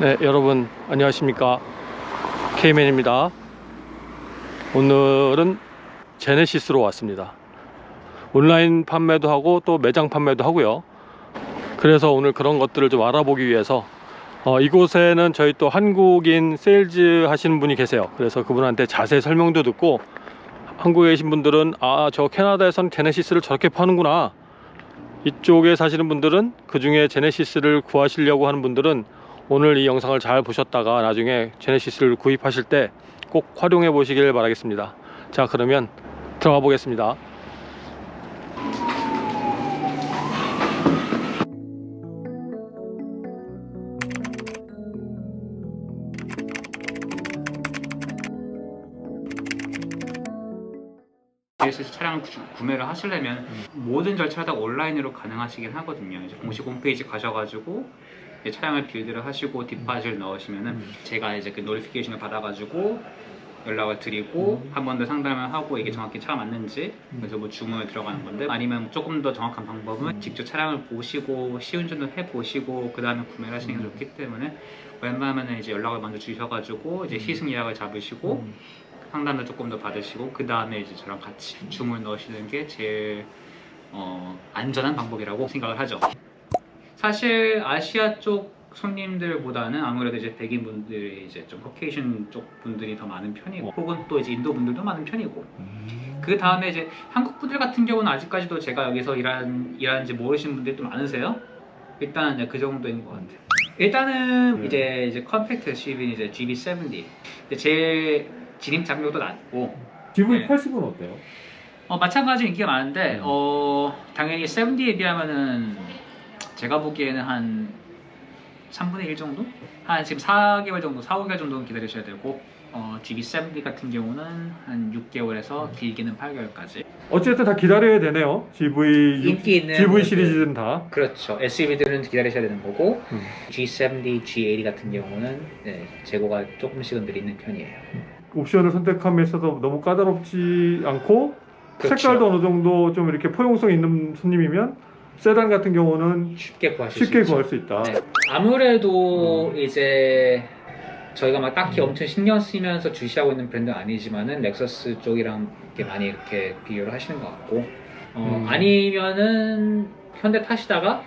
네, 여러분 안녕하십니까 K맨입니다. 오늘은 제네시스로 왔습니다. 온라인 판매도 하고 또 매장 판매도 하고요. 그래서 오늘 그런 것들을 좀 알아보기 위해서 어, 이곳에는 저희 또 한국인 세일즈 하시는 분이 계세요. 그래서 그분한테 자세히 설명도 듣고 한국에 계신 분들은 아 저 캐나다에선 제네시스를 저렇게 파는구나. 이쪽에 사시는 분들은 그 중에 제네시스를 구하시려고 하는 분들은 오늘 이 영상을 잘 보셨다가 나중에 제네시스를 구입하실 때 꼭 활용해 보시길 바라겠습니다. 자 그러면 들어가 보겠습니다. 차량을 구- 구매를 하시려면 모든 절차를 다 온라인으로 가능하시긴 하거든요. 이제 공식 홈페이지 가셔가지고 이제 차량을 빌드를 하시고 디파짓을 넣으시면은 제가 이제 그 노티피케이션을 받아가지고 연락을 드리고 한 번 더 상담을 하고 이게 정확히 차가 맞는지 그래서 뭐 주문을 들어가는 건데 아니면 조금 더 정확한 방법은 직접 차량을 보시고 시운전도 해보시고 그 다음에 구매를 하시는 게 좋기 때문에 웬만하면 이제 연락을 먼저 주셔가지고 이제 시승 예약을 잡으시고 상담도 조금 더 받으시고 그 다음에 이제 저랑 같이 주문 넣으시는 게 제일 어, 안전한 방법이라고 생각을 하죠. 사실 아시아 쪽 손님들보다는 아무래도 이제 백인 분들이 이제 좀 커케이션 쪽 분들이 더 많은 편이고 혹은 또 이제 인도 분들도 많은 편이고 그 다음에 이제 한국 분들 같은 경우는 아직까지도 제가 여기서 일한 일하는지 모르시는 분들이 또 많으세요. 일단은 이제 그 정도인 것 같아요. 일단은 네. 이제 이제 컴팩트 SUV는 이제 GB70. 근데 제일 진입 장벽도 낮고 네. GV80은 어때요? 어, 마찬가지 인기가 많은데 음. 어, 당연히 70에 비하면은 제가 보기에는 한 3분의 1 정도? 한 지금 4개월 정도, 4, 5개월 정도는 기다리셔야 되고 어, GB70 같은 경우는 한 6개월에서 길게는 8개월까지 어쨌든 다 기다려야 되네요. GV 인기 있는 GV. 시리즈는 다. 그렇죠. SUV들은 기다리셔야 되는 거고 음. G70, G80 같은 경우는 네, 재고가 조금씩은 늘리는 편이에요. 옵션을 선택함에 있어서 너무 까다롭지 않고 그렇죠. 색깔도 어느 정도 좀 이렇게 포용성 있는 손님이면 세단 같은 경우는 쉽게 쉽게 수 있죠. 구할 수 있다. 네. 아무래도 음. 이제 저희가 막 딱히 엄청 신경 쓰면서 주시하고 있는 브랜드는 아니지만은 렉서스 쪽이랑 이렇게 많이 이렇게 비교를 하시는 것 같고 어, 음. 아니면은 현대 타시다가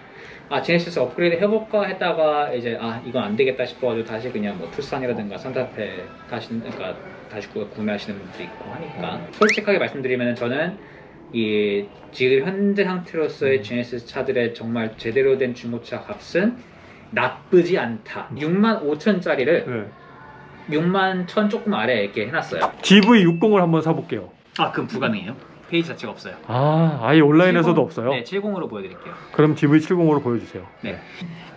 아 제네시스 업그레이드 해볼까 했다가 이제 아 이건 안 되겠다 싶어가지고 다시 그냥 뭐 투싼이라든가 산타페 타시는 그러니까 다시 구- 구매하시는 분도 있고 하니까 솔직하게 말씀드리면 저는 이 지금 현재 상태로서의 음. 제네시스 차들의 정말 제대로 된 중고차 값은 나쁘지 않다. 6만 5천짜리를 네. 6만 천 조금 아래 이렇게 해놨어요. GV60을 한번 사볼게요. 아, 그럼 불가능해요. 페이지 자체가 없어요. 아, 아예 온라인에서도 70 없어요? 네, 70으로 보여드릴게요. 그럼 GV70으로 보여주세요.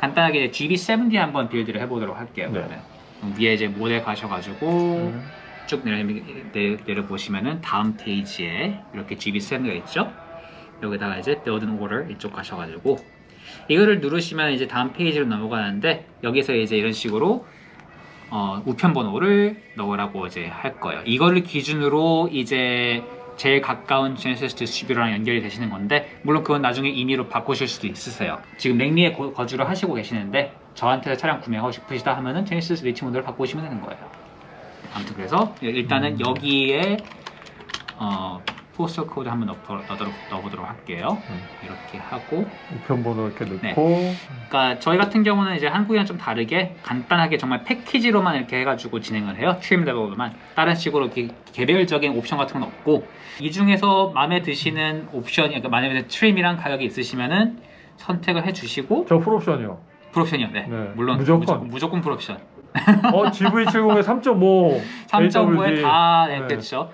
간단하게 GB70 한번 빌드를 해보도록 할게요. 네. 그러면 위에 이제 모델 가셔가지고 음. 쭉 내려, 내, 내려 보시면은 다음 페이지에 이렇게 GB7가 있죠? 여기다가 이제 Build and Order 이쪽 가셔가지고 이거를 누르시면 이제 다음 페이지로 넘어가는데 여기서 이제 이런 식으로 어, 우편 번호를 넣으라고 이제 할 거예요. 이거를 기준으로 이제 제일 가까운 제네시스 디스트리뷰랑 연결이 되시는 건데 물론 그건 나중에 임의로 바꾸실 수도 있으세요. 지금 랭리에 거- 거주를 하시고 계시는데 저한테 차량 구매하고 싶으시다 하면은 제네시스 리치 모델을 바꾸시면 되는 거예요. 아무튼 그래서 일단은 음. 여기에 어, 포스터 코드 한번 넣, 넣도록, 넣어보도록 할게요. 음. 이렇게 하고 우편번호 이렇게 네. 넣고 그러니까 저희 같은 경우는 이제 한국이랑 좀 다르게 간단하게 정말 패키지로만 이렇게 해가지고 진행을 해요. 트림 레벨로만 다른 식으로 이렇게 개별적인 옵션 같은 건 없고 이 중에서 마음에 드시는 옵션이 그러니까 만약에 트림이랑 가격이 있으시면은 선택을 해주시고 저 풀옵션이요. 풀옵션이요. 네. 네. 물론 무조건. 무조건, 무조건 풀옵션. 어, GV70에 3.5 3.5에 다 네, 네. 그렇죠.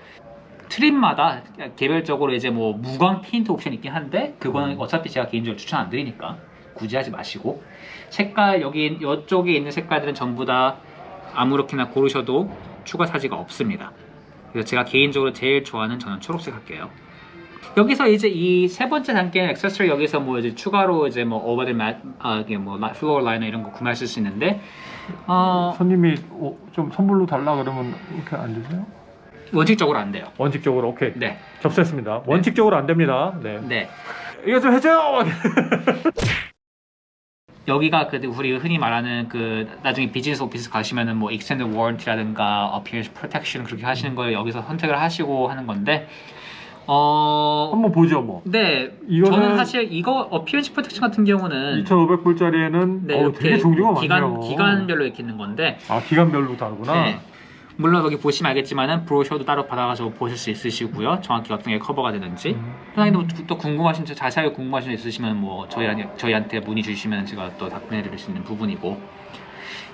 트림마다 개별적으로 이제 뭐 무광 페인트 옵션이 있긴 한데 그거는 음. 어차피 제가 개인적으로 추천 안 드리니까 굳이 하지 마시고 색깔 여기 이쪽에 있는 색깔들은 전부 다 아무렇게나 고르셔도 추가 사지가 없습니다. 그래서 제가 개인적으로 제일 좋아하는 저는 초록색 할게요. 여기서 이제 이 세 번째 단계는 액세서리 여기서 뭐 이제 추가로 이제 뭐 오버드 맷, 아 이게 뭐 마- 플로어 라이너 이런 거 구매하실 수 있는데 어 손님이 어, 좀 선물로 달라 그러면 이렇게 안 되세요? 원칙적으로 안 돼요. 원칙적으로 오케이 네, 접수했습니다. 원칙적으로 안 됩니다. 네. 네. 이거 좀 해줘요. 여기가 그 우리 흔히 말하는 그 나중에 비즈니스 오피스 가시면은 뭐 extended warranty라든가 appearance protection 그렇게 하시는 걸 여기서 선택을 하시고 하는 건데 어 한번 보죠 뭐. 네, 이거는- 저는 사실 이거 appearance protection 같은 경우는 2,500불짜리에는 네, 어, 되게 종류가 기간, 많네요. 기간별로 이렇게 있는 건데 아 기간별로 다르구나. 네. 물론 여기 보시면 알겠지만은 브로셔도 따로 받아가지고 보실 수 있으시고요. 정확히 어떤 게 커버가 되는지. 음. 선생님도 또- 또 궁금하신 점, 자세하게 궁금하신 점 있으시면 뭐 저희 저희한테 문의 주시면 제가 또 답변해드릴 수 있는 부분이고.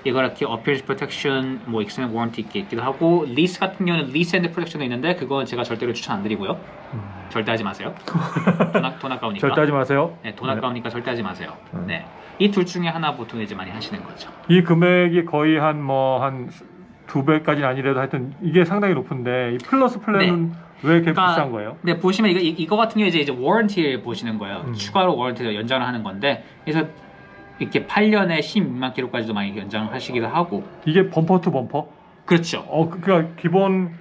이거 이렇게 appearance protection, 뭐 extended warranty 있게 있기도 하고 lease 같은 경우는 lease and protection도 있는데 그건 제가 절대로 추천 안 드리고요. 음. 절대 하지 마세요. 돈, 아- 돈 아까우니까. 절대 하지 마세요. 네, 돈 네. 아까우니까 절대 하지 마세요. 음. 네. 이 둘 중에 하나 보통 이제 많이 하시는 거죠. 이 금액이 거의 한 뭐 한 두 배까지는 아니래도 하여튼 이게 상당히 높은데 이 플러스 플랜은 왜 이렇게 그러니까 비싼 거예요? 네, 보시면 이거, 이- 이거 같은 경우에 이제, 이제 워런티를 보시는 거예요. 음. 추가로 워런티를 연장을 하는 건데, 그래서 이렇게 8년에 16만 킬로까지도 많이 연장을 하시기도 하고, 이게 범퍼 투 범퍼? 그렇죠. 어 그러니까 기본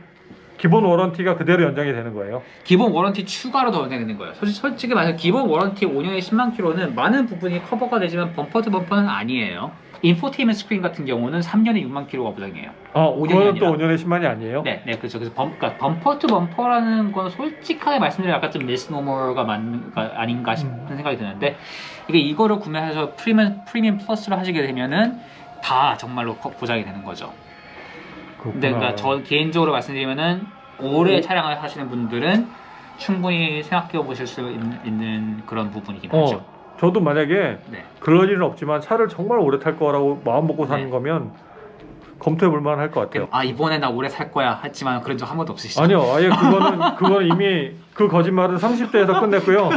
기본 워런티가 그대로 연장이 되는 거예요. 기본 워런티 추가로 더 연장되는 거예요. 솔직히, 솔직히 말해서 기본 워런티 5년에 10만 킬로는 많은 부분이 커버가 되지만 범퍼 투 범퍼는 아니에요. 인포테인먼트 스크린 같은 경우는 3년에 6만 킬로가 보장이에요. 아, 5년이 그거는 또 아니라. 5년에 10만이 아니에요? 네, 네, 그렇죠. 그래서 범, 그러니까 범퍼 투 범퍼라는 건 솔직하게 말씀드리면 약간 좀 미스노머가 맞는, 가 아닌가 싶은 음. 생각이 드는데, 이게 이거를 구매해서 프리미엄, 프리미엄 플러스로 하시게 되면은 다 정말로 거- 보장이 되는 거죠. 그렇구나. 근데 그러니까 저 개인적으로 말씀드리면은 오래 차량을 하시는 분들은 충분히 생각해 보실 수 있는, 있는 그런 부분이긴 어, 하죠. 저도 만약에 네. 그럴 일은 없지만 차를 정말 오래 탈 거라고 마음 먹고 사는 네. 거면 검토해 볼 만할 것 같아요. 아 이번에 나 오래 살 거야 했지만 그런 적 한 번도 없으시죠? 아니요, 아예 그거는 그거는 이미 그 거짓말은 30대에서 끝냈고요.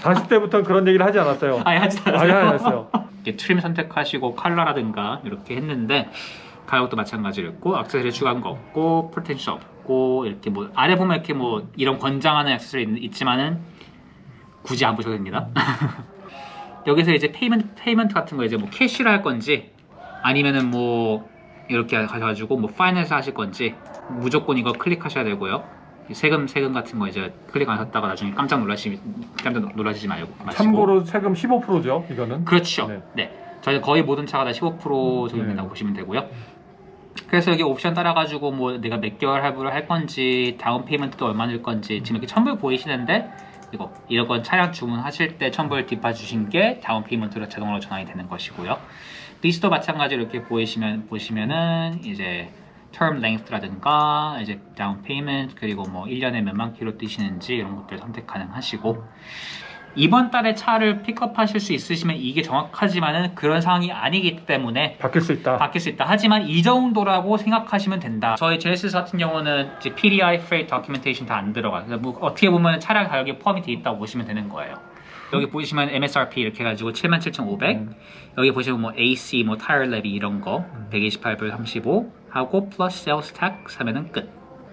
40대부터는 그런 얘기를 하지 않았어요. 아예 하지 아예 않았어요. 안 했어요. 이렇게 트림 선택하시고 컬러라든가 이렇게 했는데 가격도 마찬가지로 있고 액세서리 추가한 거 없고 프로텍션 없고 이렇게 뭐 아래 보면 이렇게 뭐 이런 권장하는 액세서리 있, 있지만은 굳이 안 보셔도 됩니다. 여기서 이제 페이먼트 페이먼트 같은 거 이제 뭐 캐시로 할 건지 아니면은 뭐 이렇게 하셔가지고 뭐 파이낸스 하실 건지 무조건 이거 클릭하셔야 되고요. 이 세금 세금 같은 거 이제 클릭 안 하셨다가 나중에 깜짝 놀라시 깜짝 놀라시지 말고 마시고. 참고로 세금 15%죠, 이거는. 그렇죠. 네. 네. 저희 거의 모든 차가 다 15% 정도 된다고 네. 보시면 되고요. 그래서 여기 옵션 따라가지고 뭐 내가 몇 개월 할부를 할 건지 다운 페이먼트도 얼마 낼 건지 지금 이렇게 첨부를 보이시는데 이거 이런 건 차량 주문하실 때 첨부를 뒷받 주신 게 다운 페이먼트로 자동으로 전환이 되는 것이고요. 리스도 마찬가지로 이렇게 보이시면 보시면은 이제 term length라든가 이제 다운 페이먼트 그리고 뭐 1년에 몇만 킬로 뛰시는지 이런 것들 선택 가능하시고 이번 달에 차를 픽업하실 수 있으시면 이게 정확하지만은 그런 상황이 아니기 때문에 바뀔 수 있다. 바뀔 수 있다. 하지만 이 정도라고 생각하시면 된다. 저희 제네시스 같은 경우는 이제 PDI, Freight Documentation 다 안 들어가요. 그래서 뭐 어떻게 보면 차량 가격이 포함이 돼 있다고 보시면 되는 거예요. 여기 보시면 MSRP 이렇게 해가지고 77,500 음. 여기 보시면 뭐 AC, 뭐 타이어 레비 이런 거 128불 35 하고 플러스 세일스 텍스 하면은 끝.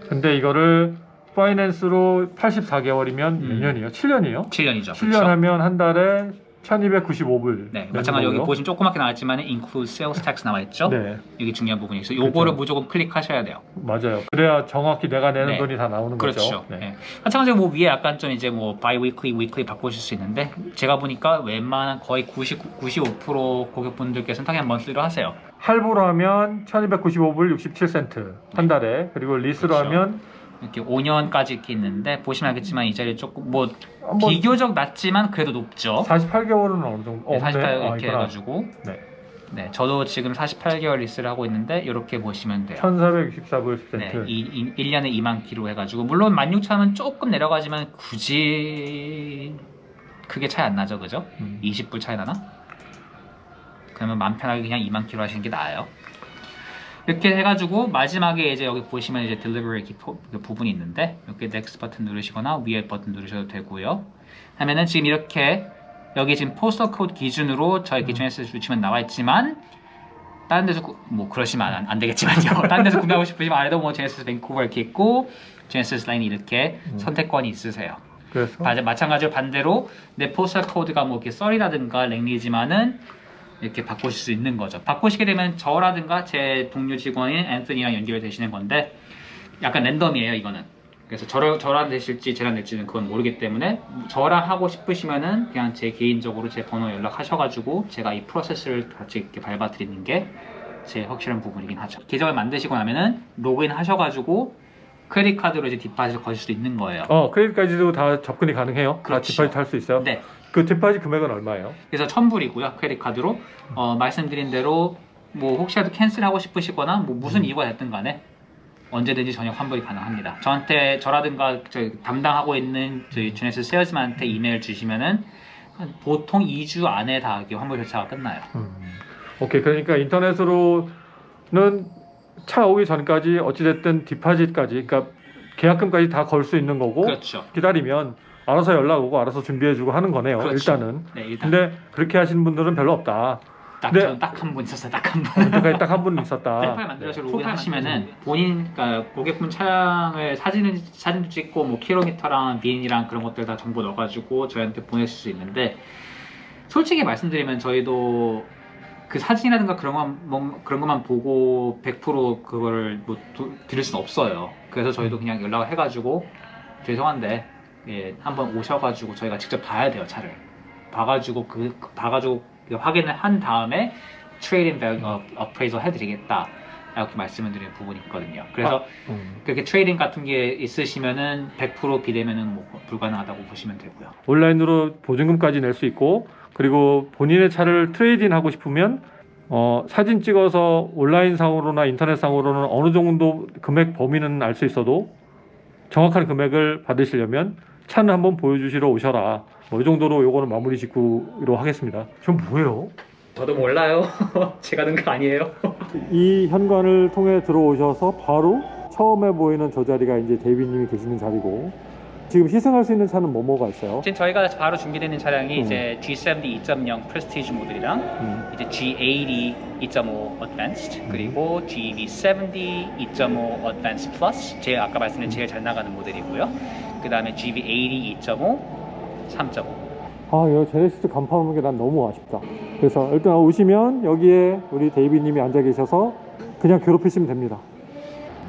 근데 이거를 파이낸스로 84개월이면 몇 음. 년이에요? 7년이요? 7년이죠. 7년 하면 한 달에 1295불. 네, 마찬가지로 여기 보시면 조그맣게 나왔지만 include sales tax 나와 있죠. 네, 여기 중요한 부분이 있어요. 요거를 그렇죠. 무조건 클릭하셔야 돼요. 맞아요. 그래야 정확히 내가 내는 네. 돈이 다 나오는 그렇죠. 거죠. 네. 마찬가지로 뭐 위에 약간 좀 이제 뭐 bi-weekly, weekly 바꾸실 수 있는데 제가 보니까 웬만한 거의 90, 95% 고객분들께서는 당연히 먼슬리로 하세요. 할부로 하면 1295불 67센트 한 달에 그리고 리스로 그렇죠. 하면 이렇게 5년까지 이렇게 있는데 보시면 알겠지만 이 자리 조금 뭐 한번 비교적 낮지만 그래도 높죠. 48개월은 어느 정도? 네, 어, 48 네. 이렇게 아. 해가지고 네. 네, 저도 지금 48개월 리스를 하고 있는데 이렇게 보시면 돼요. 1464불 네, 10센트. 이, 이, 1년에 2만 킬로 해가지고 물론 16,000은 조금 내려가지만 굳이 크게 차이 안 나죠 그죠? 음. 20불 차이 나나? 그러면 맘 편하게 그냥 2만 킬로 하시는 게 나아요 이렇게 해가지고 마지막에 이제 여기 보시면 이제 delivery 그 부분이 있는데 이렇게 next 버튼 누르시거나 위에 버튼 누르셔도 되고요 하면은 지금 이렇게 여기 지금 포스터 코드 기준으로 저희 기준에서 주시면 나와 있지만 다른 데서 구- 뭐 그러시면 안, 안 되겠지만요. 다른 데서 구매하고 싶으시면 아래도 뭐 제네시스 밴쿠버 이렇게 있고 제네시스 라인이 이렇게 음. 선택권이 있으세요. 그래서 바- 마찬가지로 반대로 내 포스터 코드가 뭐 이렇게 썰이라든가 랭리지만은 이렇게 바꾸실 수 있는 거죠. 바꾸시게 되면 저라든가 제 동료 직원인 앤서니랑 연결되시는 건데 약간 랜덤이에요 이거는. 그래서 저랑 저랑 되실지 쟤랑 될지는 그건 모르기 때문에 저랑 하고 싶으시면은 그냥 제 개인적으로 제 번호 연락하셔가지고 제가 이 프로세스를 같이 이렇게 밟아드리는 게 제일 확실한 부분이긴 하죠. 계정을 만드시고 나면은 로그인 하셔가지고 크레딧 카드로 이제 디파짓을 거실 수도 있는 거예요. 어, 크레딧까지도 다 접근이 가능해요? 다 그렇죠. 디파짓 할 수 있어요? 네. 그 디파짓 금액은 얼마예요? 그래서 1000불이고요. 크레딧 카드로. 어, 말씀드린 대로 뭐 혹시라도 캔슬하고 싶으시거나 뭐 무슨 이유가 됐든 간에 언제든지 전역 환불이 가능합니다. 저한테 저라든가 저희 담당하고 있는 저희 주네스 세일즈만한테 이메일 주시면은 한 보통 2주 안에 다 환불 절차가 끝나요. 음. 오케이. 그러니까 인터넷으로는 차 오기 전까지 어찌됐든 디파짓까지, 그러니까 계약금까지 다 걸 수 있는 거고, 그렇죠. 기다리면 알아서 연락 오고 알아서 준비해주고 하는 거네요. 그렇죠. 일단은. 네, 일단 근데 그렇게 하시는 분들은 별로 없다. 딱 네. 저는 딱한 분 있었어요. 딱 한 분. 그러니까 딱한분 있었다. 프로파일 만들어서 네. 로그인 하시면은 본인 그러니까 고객분 차량을 사진을 사진도 찍고 뭐 킬로미터랑 비인이랑 그런 것들 다 정보 넣어가지고 저희한테 보내실 수 있는데 솔직히 말씀드리면 저희도 그 사진이라든가 그런 것만 뭐 그런 것만 보고 100% 그거를 뭐 도- 드릴 수는 없어요. 그래서 저희도 그냥 연락을 해가지고 죄송한데 예, 한번 오셔가지고 저희가 직접 봐야 돼요 차를 봐가지고 그 그- 봐가지고 그 확인을 한 다음에 트레이딩 밸류 어프레이저 해드리겠다 이렇게 말씀을 드리는 부분이 있거든요. 그래서 음. 그렇게 트레이딩 같은 게 있으시면은 100% 비대면은 뭐 불가능하다고 보시면 되고요. 온라인으로 보증금까지 낼 수 있고 그리고 본인의 차를 트레이딩 하고 싶으면 어, 사진 찍어서 온라인 상으로나 인터넷 상으로는 어느 정도 금액 범위는 알 수 있어도 정확한 금액을 받으시려면 차는 한번 보여주시러 오셔라. 뭐 이 정도로 요거는 마무리 짓기로 하겠습니다. 좀 뭐예요? 저도 몰라요. 제가 든거 아니에요. 이 현관을 통해 들어오셔서 바로 처음에 보이는 저 자리가 이제 데이비님이 계시는 자리고 지금 시승할 수 있는 차는 뭐뭐가 있어요? 지금 저희가 바로 준비되는 차량이 음. 이제 G70 2.0 프레스티지 모델이랑 음. 이제 G80 2.5 Advanced 그리고 GV70 2.5 Advanced Plus 제일 아까 말씀드린 제일 잘 나가는 모델이고요. 그 다음에 GV80 2.5 3.5 아, 이거 제네시스 간판 없는 게 난 너무 아쉽다. 그래서 일단 오시면 여기에 우리 데이비님이 앉아 계셔서 그냥 괴롭히시면 됩니다.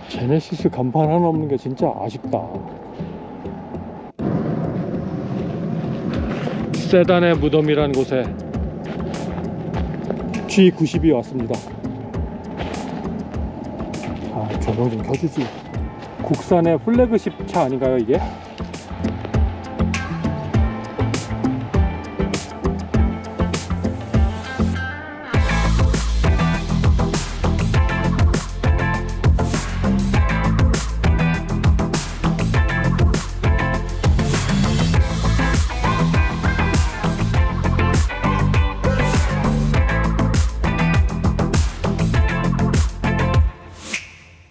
제네시스 간판 하나 없는 게 진짜 아쉽다. 세단의 무덤이라는 곳에 G90이 왔습니다. 아, 조명 좀 켜주지. 국산의 플래그십 차 아닌가요, 이게?